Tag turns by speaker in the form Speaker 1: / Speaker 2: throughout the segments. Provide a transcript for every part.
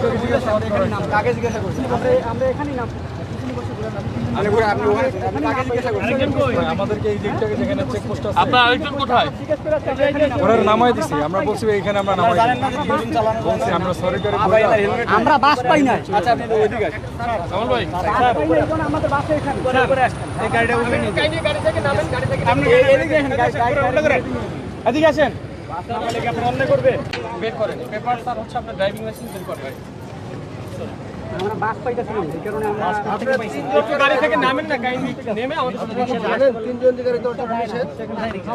Speaker 1: কাকে জিজ্ঞাসা করছেন আমরা আমরা এখানেই নাম
Speaker 2: আপনার আরেকজন কোথায়?
Speaker 3: ওনার নামাই দিছি। আমরা বলছি এইখানে আমরা নামাই
Speaker 1: জানেন না যে তিনজন চালানো
Speaker 3: বলছি আমরা সরি করে
Speaker 1: আমরা বাস পাই না। আচ্ছা আপনি ওইদিকে আসেন।
Speaker 2: কামাল ভাই।
Speaker 1: আমাদের বাসে এখানে এই গাড়িটা উঠে নিয়ে আপনি এদিকে আসেন গাড়ি গাড়ি এদিকে আসেন। আপনি অন্য করবে?
Speaker 2: বের করেন। পেপার স্যার হচ্ছে আপনার ড্রাইভিং লাইসেন্স বের করেন
Speaker 1: বাস পাইতেছি এই কারণে আমরা
Speaker 2: একটু গাড়ি থেকে নামেন না কাইন্ডলি নেমে আমাদের সাথে রিকশা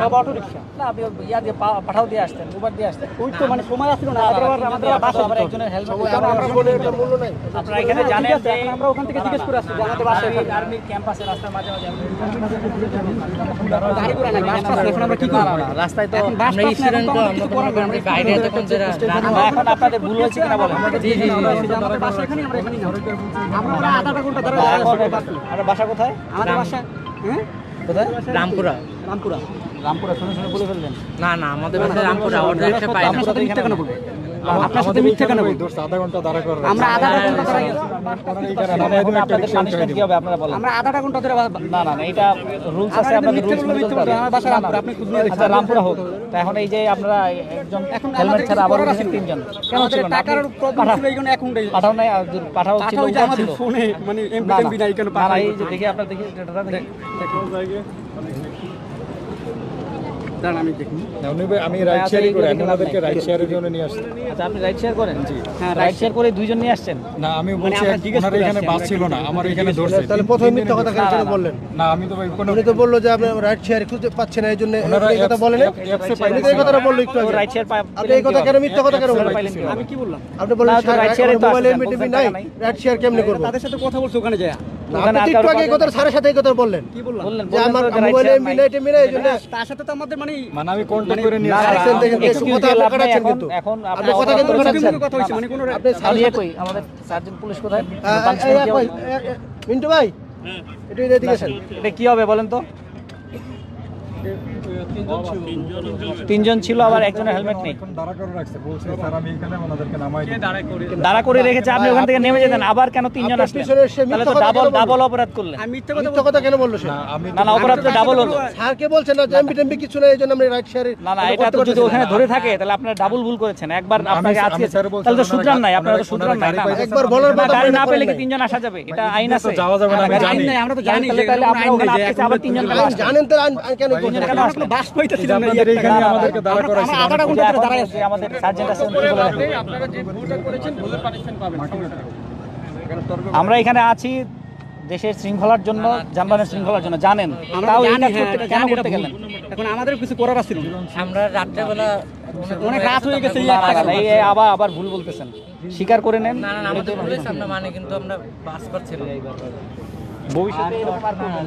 Speaker 1: সব অটো রিক্সা? না আপনি ইয়া দিয়ে পাঠাও দিয়ে আসতেন উবার দিয়ে আসতেন। ওই তো মানে সময় আসছিল না আবার আমাদের বাস আবার একজনের হেলমেট
Speaker 4: আপনারা এখানে জানেন যে
Speaker 1: আমরা ওখান থেকে জিজ্ঞেস করে আসছি আমাদের বাসে
Speaker 4: আর্মি ক্যাম্পাসে রাস্তার মাঝে মাঝে
Speaker 1: গাড়ি করে না বাস এখন আমরা কি করব?
Speaker 4: রাস্তায় তো
Speaker 1: এখন তো আমরা
Speaker 4: বাইরে এতক্ষণ আপনাদের ভুল হয়েছে কিনা বলেন। জি জি
Speaker 1: আমাদের বাসা এখানেই আমরা এখানেই নাম। আমরা ওরা আধা ঘণ্টা ধরে
Speaker 4: আপনার বাসা কোথায়?
Speaker 1: আমাদের বাসা হ্যাঁ?
Speaker 4: কোথায়? রামপুরা।
Speaker 1: রামপুরা।
Speaker 4: রামপুরা শুনে শুনে বলে ফেললেন। না না আমাদের বাসা রামপুরা অর্ডার একটা পাই না
Speaker 1: আপনার সাথে মিথ্যা কেন
Speaker 3: আধা ঘণ্টা দাঁড়া করে
Speaker 1: আমরা আধা ঘণ্টা ধরে
Speaker 3: এইখানে
Speaker 1: আমরা আধা ঘণ্টা ধরে
Speaker 4: না না এটা রুলস আছে আপনাদের রুলস
Speaker 1: বলব, আমার বাসা রামপুরা, আপনি খুঁজে নিয়ে
Speaker 4: আচ্ছা রামপুরা হোক। তো এখন এই যে আপনারা একজন হেলমেট ছাড়া আবার
Speaker 1: আছে।
Speaker 4: তিনজন। কেন ছিল না
Speaker 1: টাকার প্রবলেম ছিল এই এখন
Speaker 4: পাঠাও নাই পাঠাও ছিল
Speaker 1: আমাদের ফোনে মানে এমবি
Speaker 4: না,
Speaker 1: নাই কেন পাঠাই
Speaker 4: দেখি আপনার দেখি ডেটাটা দেখি।
Speaker 1: দাঁড়ান আমি দেখি।
Speaker 3: না, উনি আমি রাইড শেয়ারই করি আমি ওনাদেরকে রাইড শেয়ারের জন্য নিয়ে আসছি।
Speaker 4: আচ্ছা আপনি রাইড শেয়ার করেন? জি।
Speaker 1: হ্যাঁ,
Speaker 4: রাইড শেয়ার করে দুইজন নিয়ে আসছেন?
Speaker 3: না আমি বলছি
Speaker 1: মানে
Speaker 3: ওনার
Speaker 1: করে
Speaker 3: এখানে বাস ছিল না আমার এখানে ধরছে
Speaker 5: তাহলে প্রথমে মিথ্যা কথা কেন বললেন?
Speaker 3: না আমি তো ভাই কোনো
Speaker 5: উনি তো বলল যে আপনি রাইট শেয়ার খুঁজে পাচ্ছেন এই জন্য এই কথা বলেন।
Speaker 3: পাইলে
Speaker 5: এই কথাটা বলল একটু আগে।
Speaker 4: রাইড শেয়ার
Speaker 5: আপনি এই কথা কেন মিথ্যা কথা কেন বললেন?
Speaker 1: আমি কি বললাম?
Speaker 5: আপনি বললেন
Speaker 4: না, share এ তো
Speaker 5: মোবাইলে
Speaker 4: আছে,
Speaker 5: এমবিটিভি
Speaker 4: বলছেন
Speaker 5: নাই রাইট শেয়ার কেমনে করব?
Speaker 1: তাদের সাথে কথা বলছো ওখানে যায়।
Speaker 5: না, আপনি একটু আগে কথা স্যারের সাথে কথা বললেন।
Speaker 1: কি
Speaker 4: বললেন
Speaker 5: যে আমার মোবাইলে টেমবি নাই এই জন্য
Speaker 1: তার সাথে তো আমাদের মানে
Speaker 3: মানে আমি কন্ট্যাক্ট করে নিয়ে আসছি
Speaker 5: দেখেন, দেখেন, একটু কথা আপনারা
Speaker 4: নাই,
Speaker 5: কিন্তু।
Speaker 4: এখন
Speaker 5: আপনি কথা কিন্তু
Speaker 4: অপরাধ
Speaker 5: কাটাচ্ছেন।
Speaker 4: করেছেন।
Speaker 1: কথা হয়েছে মানে কোনো
Speaker 5: আপনি
Speaker 4: আর কই? আমাদের সার্জন পুলিশ কোথায়?
Speaker 5: আহ, এই,
Speaker 4: Punishment
Speaker 5: এই,
Speaker 4: কি
Speaker 5: কই,
Speaker 4: হবে?
Speaker 5: এ- এ- মিন্টু ভাই এদিকে
Speaker 4: এটা কি হবে বলেন তো? তিনজন ছিল আবার একজনের হেলমেট নেই।
Speaker 3: দাঁড়া করে রাখছে বলছে স্যার আমি এখানে ওনাদেরকে নামাই দিই।
Speaker 4: দাঁড়া করে রেখেছে আপনি ওখান থেকে নেমে যেতেন আবার কেন তিনজন
Speaker 5: আপনার
Speaker 4: আসলেন? তাহলে তো ডাবল ডাবল অপরাধ করলেন।
Speaker 1: আমি মিথ্যা কথা
Speaker 5: কেন বলল
Speaker 3: না
Speaker 4: না না অপরাধ তো ডাবল হলো।
Speaker 5: স্যারকে বলছেন না এমবি টেমবি কিছু নাই এই আমরা রাইট শেয়ারে
Speaker 4: না না এটা তো যদি ওখানে ধরে থাকে তাহলে আপনারা ডাবল ভুল করেছেন। একবার আপনাকে আজকে তাহলে তো
Speaker 3: ওনারা
Speaker 4: নাই আপনারা তো
Speaker 3: ওনারা
Speaker 4: নাই।
Speaker 3: গাড়ি
Speaker 4: না
Speaker 5: একবার বলার পর
Speaker 4: গাড়ি না পেলে কি তিনজন আসা যাবে? এটা আইন আছে।
Speaker 3: যাওয়া যাবে না, আমি জানি।
Speaker 4: নাই, আমরা তো জানি তাহলে
Speaker 1: এরকম
Speaker 4: ওখানে
Speaker 1: নেই যে
Speaker 4: আটকেছে,
Speaker 1: এখন
Speaker 4: আবার তিনজন কেন
Speaker 5: জানেন কেন
Speaker 4: তিনজন কেন?
Speaker 1: বাস
Speaker 3: আপনাদের এইখানে আমাদেরকে দাঁড়া করাইছে
Speaker 1: আধা ঘণ্টা ধরে দাঁড়ায় আছি।
Speaker 4: আমাদের সার্জেন্ট আছে উনি বলে রাখেন।
Speaker 2: আপনারা যে ভুলটা করেছেন ভুলের পানিশমেন্ট পাবেন।
Speaker 4: আমরা এখানে আছি দেশের শৃঙ্খলার জন্য যানবাহনের শৃঙ্খলার জন্য। জানেন তাও
Speaker 1: হ্যাঁ,
Speaker 4: কেন করতে গেলেন?
Speaker 1: এখন আমাদের কিছু করার আছে না।
Speaker 6: আমরা রাত্রেবেলা
Speaker 1: অনেক রাত হয়ে গেছে
Speaker 4: না, না, না, আবার আবার ভুল বলতেছেন। স্বীকার করে নেন।
Speaker 6: না না না, আমাদের পুলিশ আমরা মানে কিন্তু আমরা বাস পাচ্ছিলাম
Speaker 4: ভবিষ্যতে এরকম আর করবেন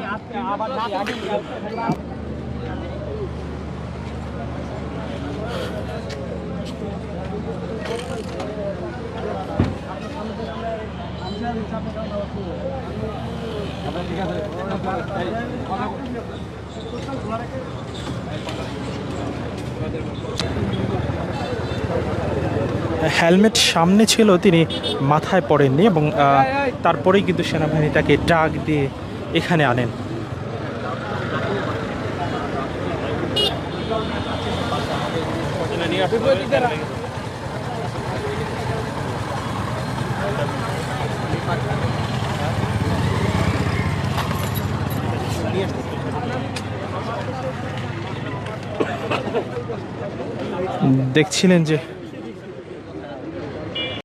Speaker 4: না।
Speaker 7: হেলমেট সামনে ছিল, তিনি মাথায় পড়েননি এবং তারপরেই কিন্তু সেনাবাহিনী তাকে ডাক দিয়ে এখানে আনেন। দেখছিলেন যে